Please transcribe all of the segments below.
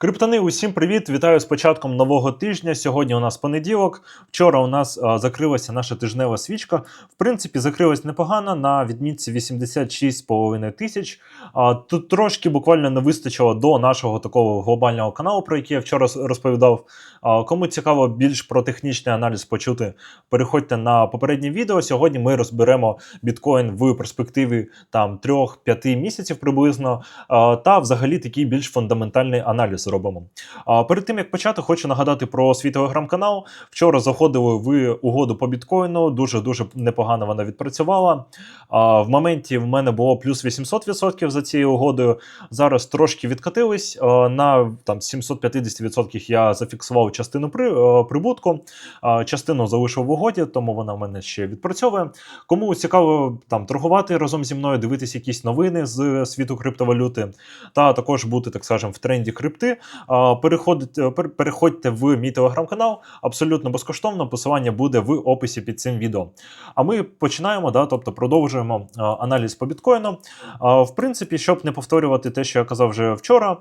Криптони, усім привіт! Вітаю з початком нового тижня. Сьогодні у нас понеділок. Вчора у нас а, закрилася наша тижнева свічка. В принципі, закрилась непогано на відмітці 86,5 тисяч. А, Тут трошки буквально не вистачило до нашого такого глобального каналу, про який я вчора розповідав. А, Кому цікаво більш про технічний аналіз почути, переходьте на попереднє відео. Сьогодні ми розберемо біткоін в перспективі там 3-5 місяців приблизно. А, та взагалі такий більш фундаментальний аналіз робимо. А перед тим як почати, хочу нагадати про свій телеграм-канал. Вчора заходили в угоду по біткоїну. Дуже дуже непогано вона відпрацювала. А в моменті в мене було плюс 800% за цією угодою. Зараз трошки відкатились. На там 750% я зафіксував частину при, прибутку. Частину залишив в угоді, тому вона в мене ще відпрацьовує. Кому цікаво там торгувати разом зі мною, дивитись якісь новини з світу криптовалюти, та також бути, так скажемо, в тренді крипти. Переходите, переходьте в мій телеграм-канал абсолютно безкоштовно. Посилання буде в описі під цим відео. А ми починаємо, да, тобто продовжуємо аналіз по біткоїну. В принципі, щоб не повторювати те, що я казав вже вчора,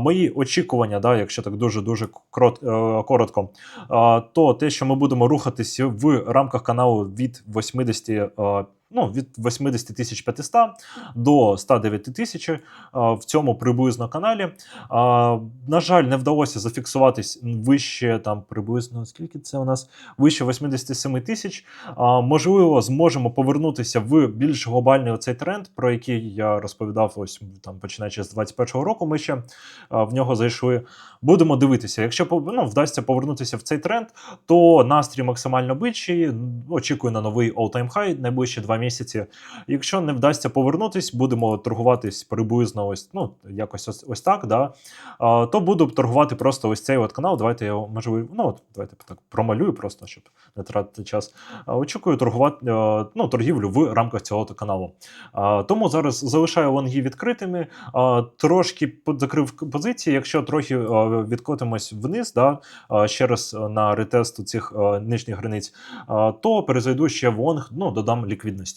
мої очікування, да, якщо так дуже дуже е, коротко, то те, що ми будемо рухатися в рамках каналу від 80 е, Ну, від 80 тисяч 500 до 109 тисяч е, в цьому приблизно каналі. На жаль, не вдалося зафіксуватись вище там приблизно скільки це у нас вище 87 тисяч. Можливо, зможемо повернутися в більш глобальний оцей тренд, про який я розповідав ось там починаючи з 21-го року. Ми ще в нього зайшли. Будемо дивитися. Якщо ну, вдасться повернутися в цей тренд, то настрій максимально бичий. Очікую на новий all-time high найближчі два місяці. Якщо не вдасться повернутись, будемо торгуватись приблизно ось, ну, якось ось, ось так, да, то буду торгувати просто ось цей от канал. Давайте я можливо, ну, от, давайте так промалюю просто, щоб не тратити час. Очікую торгувати е, ну, торгівлю в рамках цього каналу. Тому зараз залишаю лонги відкритими, трошки закрив позиції. Якщо трохи е, відкотимось вниз, да, ще раз е, на ретест цих нижніх границь, то перезайду ще в лонг, ну, додам ліквідності.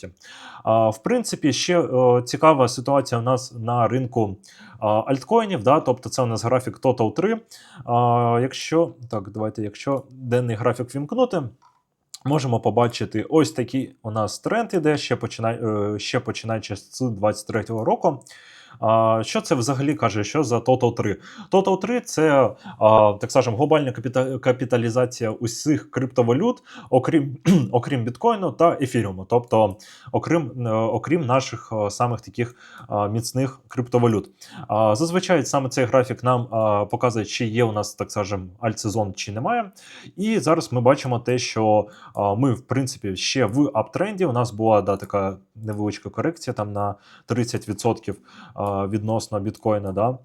А, В принципі, ще е, цікава ситуація у нас на ринку альткоїнів. Да? Тобто це у нас графік Total 3. Якщо так, давайте, якщо денний графік вімкнути. Можемо побачити ось такий у нас тренд іде ще, починай, е, ще починаючи з 23-го року. Що це взагалі каже? Що за Total 3? Total 3 це, так скажемо, глобальна капіталізація усіх криптовалют, окрім, окрім біткоїну та ефіріуму, тобто окрім, е, окрім наших е, самих таких міцних криптовалют. Зазвичай саме цей графік нам показує, чи є у нас, так скажемо, альтсезон, чи немає. І зараз ми бачимо те, що ми, в принципі, ще в аптренді. У нас була да, така невеличка корекція там на 30% а, відносно біткоїна. Да?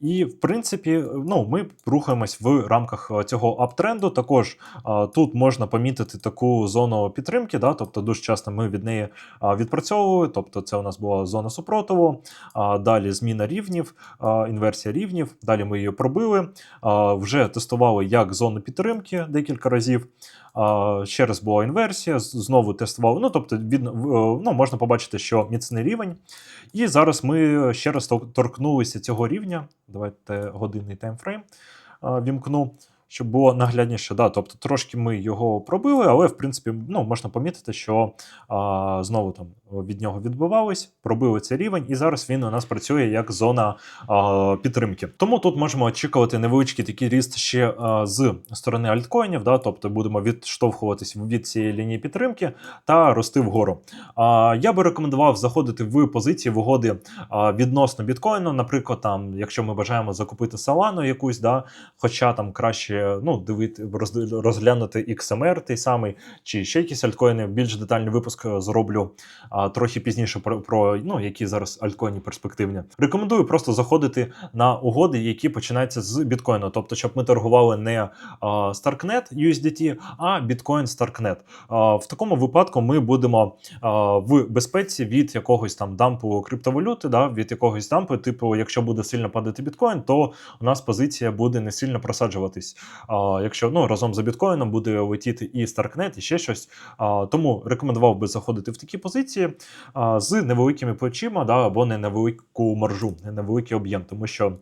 І, в принципі, ну, ми рухаємось в рамках цього аптренду. Також а, тут можна помітити таку зону підтримки, да? тобто дуже часто ми від неї а, відпрацьовували. Тобто, це у нас була зона супротиву, а, далі зміна рівнів, а, інверсія рівнів. Далі ми її пробили. а, Вже тестували як зону підтримки декілька разів. А, Ще раз була інверсія, знову тестували. Ну, тобто, від, ну, можна побачити, що міцний рівень. І зараз ми ще раз торкнулися цього рівня. Давайте годинний таймфрейм вімкну, щоб було наглядніше. Да, тобто трошки ми його пробили, але в принципі ну, можна помітити, що а, знову там від нього відбивались, пробили цей рівень, і зараз він у нас працює як зона а, підтримки. Тому тут можемо очікувати невеличкий такий ріст ще а, з сторони альткоїнів, да, тобто будемо відштовхуватись від цієї лінії підтримки та рости вгору. А, я би рекомендував заходити в позиції в а, відносно біткоїну. Наприклад, там, якщо ми бажаємо закупити салану якусь, да, хоча там краще ну, дивити, роз- розглянути XMR той самий, чи ще якісь альткоїни. Більш детальний випуск е, зроблю а, трохи пізніше про, про ну, які зараз альткоїни перспективні. Рекомендую просто заходити на угоди, які починаються з біткоїну. Тобто, щоб ми торгували не а, Starknet USDT, а Bitcoin Starknet. А, в такому випадку ми будемо а, в безпеці від якогось там дампу криптовалюти, да, від якогось дампу, типу, якщо буде сильно падати біткоін, то у нас позиція буде не сильно просаджуватись. Якщо ну разом за біткоїном буде летіти і Starknet, і ще щось. Тому рекомендував би заходити в такі позиції з невеликими плечима, да, або не невелику маржу, не невеликий об'єм, тому що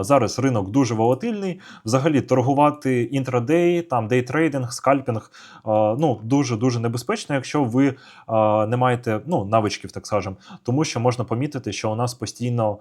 зараз ринок дуже волатильний. Взагалі торгувати інтрадей, там дейтрейдинг, скальпінг ну дуже дуже небезпечно, якщо ви не маєте ну навичків, так скажемо, тому що можна помітити, що у нас постійно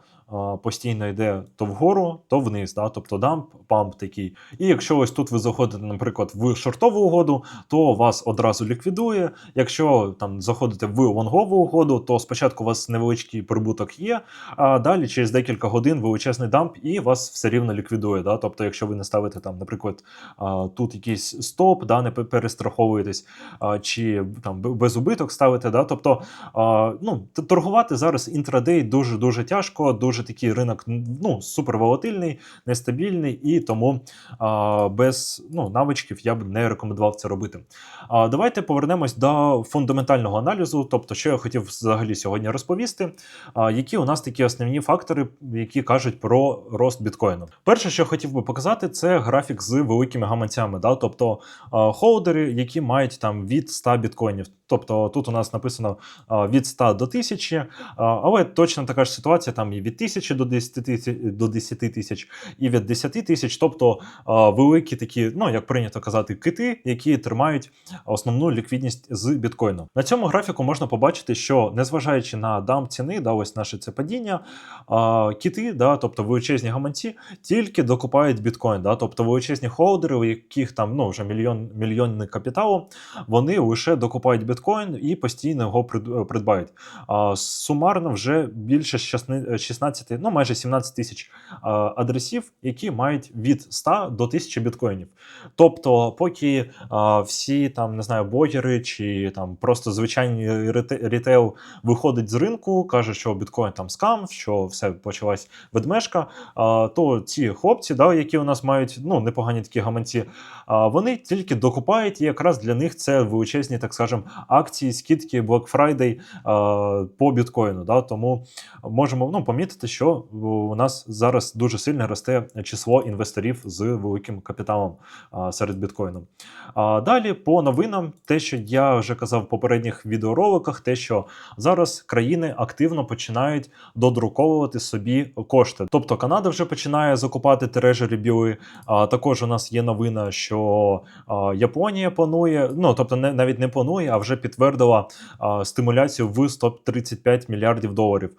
постійно йде то вгору, то вниз, да, тобто дамп, памп такий. І якщо ось тут ви заходите, наприклад, в шортову угоду, то вас одразу ліквідує. Якщо там заходите в лонгову угоду, то спочатку у вас невеличкий прибуток є, а далі через декілька годин величезний дамп і вас все рівно ліквідує. Да? Тобто, якщо ви не ставите там, наприклад, тут якийсь стоп, да, не перестраховуєтесь, чи там б- без убиток ставите, да? тобто ну, торгувати зараз інтрадей дуже дуже тяжко, дуже такий ринок ну, супер волатильний, нестабільний, і тому а, без ну, навичків я б не рекомендував це робити. А, давайте повернемось до фундаментального аналізу, тобто, що я хотів взагалі сьогодні розповісти, які у нас такі основні фактори, які кажуть про рост біткоїну. Перше, що хотів би показати, це графік з великими гаманцями, да? тобто холдери, які мають там від 100 біткоїнів. Тобто тут у нас написано від 100 до 1000, але точно така ж ситуація там і від 1000 до 10 тисяч, до 10 тисяч, і від 10 тисяч, тобто великі такі, ну як прийнято казати, кити, які тримають основну ліквідність з біткоїну. На цьому графіку можна побачити, що незважаючи на дамп ціни, да, ось наше це падіння, кити, да, тобто величезні гаманці, тільки докупають біткоін. Да, тобто величезні холдери, у яких там ну, вже мільйон, мільйонний капіталу, вони лише докупають біткоін і постійно його прид- придбають. Сумарно вже більше 16, 16, ну майже 17 тисяч адресів, які мають від 100 до 1000 біткоїнів. Тобто, поки всі там не знаю, блогери чи там просто звичайний рете- рітейл виходить з ринку, каже, що біткоін там скам, що все почалась ведмежка. То ці хлопці, да, які у нас мають ну непогані такі гаманці, вони тільки докупають, і якраз для них це величезні, так скажемо, акції, скидки, Black Friday а, по біткоїну. Да, тому можемо ну, помітити, що у нас зараз дуже сильно росте число інвесторів з великим капіталом а, серед біткоїну. Далі по новинам, те, що я вже казав в попередніх відеороликах, те, що зараз країни активно починають додруковувати собі кошти. Тобто Канада вже починає закупати трежері біли. Також у нас є новина, що а, Японія планує, ну тобто навіть не планує, а вже підтвердила стимуляцію в 135 мільярдів доларів.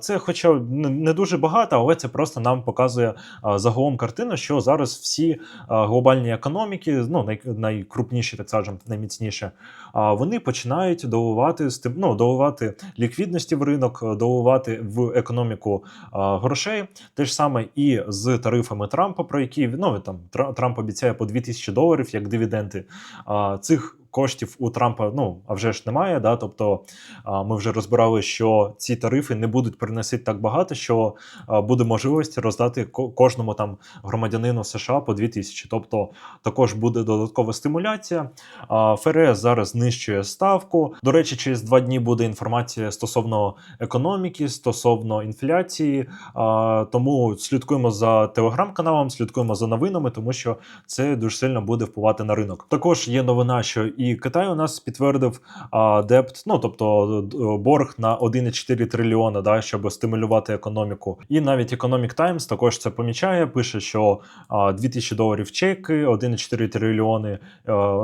Це, хоча не дуже багато, але це просто нам показує загалом картину, що зараз всі глобальні економіки, ну най, найкрупніші, так скажемо, найміцніші, вони починають доливати ну, доливати ліквідності в ринок, доливати в економіку грошей. Те ж саме і з тарифами Трампа, про які ну там Тра- Трамп обіцяє по 2000 доларів як дивіденди. Цих коштів у Трампа ну а вже ж немає. Да? Тобто ми вже розбирали, що ці тарифи не будуть приносити так багато, що буде можливість роздати кожному там громадянину США по 2000. Тобто також буде додаткова стимуляція. ФРС зараз знищує ставку. До речі, через два дні буде інформація стосовно економіки, стосовно інфляції. Тому слідкуємо за телеграм-каналом, слідкуємо за новинами, тому що це дуже сильно буде впливати на ринок. Також є новина, що і Китай у нас підтвердив а, депт, ну тобто борг на 1,4 трильйона, да, щоб стимулювати економіку. І навіть Economic Times також це помічає. Пише, що а, 2000 доларів чеки, 1,4 трильйони, е,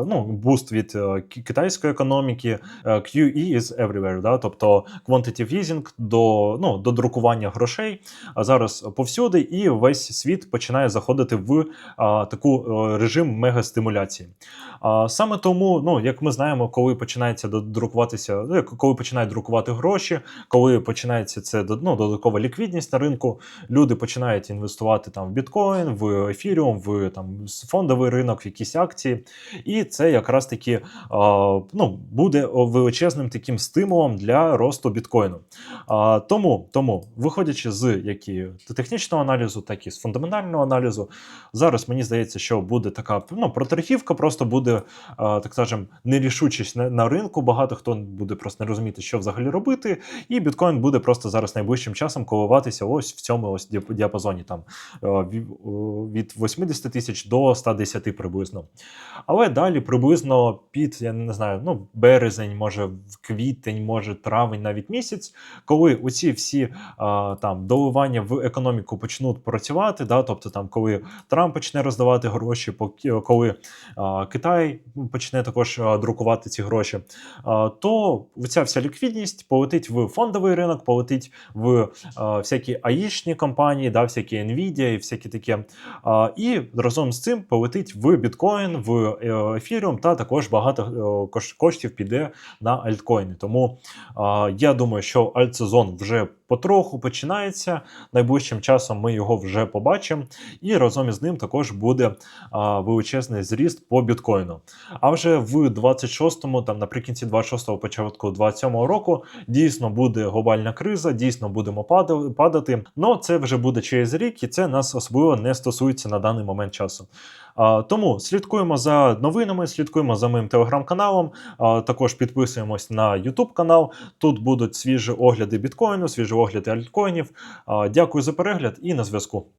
ну буст від е, ки- китайської економіки. е, QE is everywhere, да, тобто quantitative easing до, ну, до друкування грошей. А зараз повсюди, і весь світ починає заходити в а, таку е, режим мегастимуляції. А, саме тому, ну як ми знаємо, коли починається друкуватися, ну, коли починають друкувати гроші, коли починається це ну, додаткова ліквідність на ринку, люди починають інвестувати там в біткоін, в ефіріум, в там фондовий ринок, в якісь акції. І це якраз таки ну, буде величезним таким стимулом для росту біткоїну. А, тому, тому, виходячи з як і технічного аналізу, так і з фундаментального аналізу, зараз мені здається, що буде така ну, проторгівка, просто буде, так скажімо, нерішучість на, на ринку. Багато хто буде просто не розуміти, що взагалі робити, і біткоін буде просто зараз найближчим часом коливатися ось в цьому ось діапазоні там е, о, від 80 тисяч до 110 приблизно. Але далі приблизно під, я не знаю, ну, березень, може в квітень, може травень, навіть місяць, коли оці всі а, там доливання в економіку почнуть працювати, да, тобто там, коли Трамп почне роздавати гроші, коли а, Китай почне також а, друкувати ці гроші, то ця вся ліквідність полетить в фондовий ринок, полетить в всякі аїшні компанії, да, всякі Nvidia і всякі таке. І разом з цим полетить в біткоін, в е, ефіріум, та також багато е, коштів піде на альткоїни. Тому я думаю, що альтсезон вже потроху починається. Найближчим часом ми його вже побачимо, і разом із ним також буде а, величезний зріст по біткоїну. А вже в 26-му, там наприкінці 26-го, початку 27-го року, дійсно буде глобальна криза, дійсно будемо падати. Но це вже буде через рік, і це нас особливо не стосується на даний момент часу. Тому слідкуємо за новинами, слідкуємо за моїм телеграм-каналом. також підписуємось на YouTube канал. Тут будуть свіжі огляди біткоїну, свіжі огляди альткоїнів. Дякую за перегляд і на зв'язку.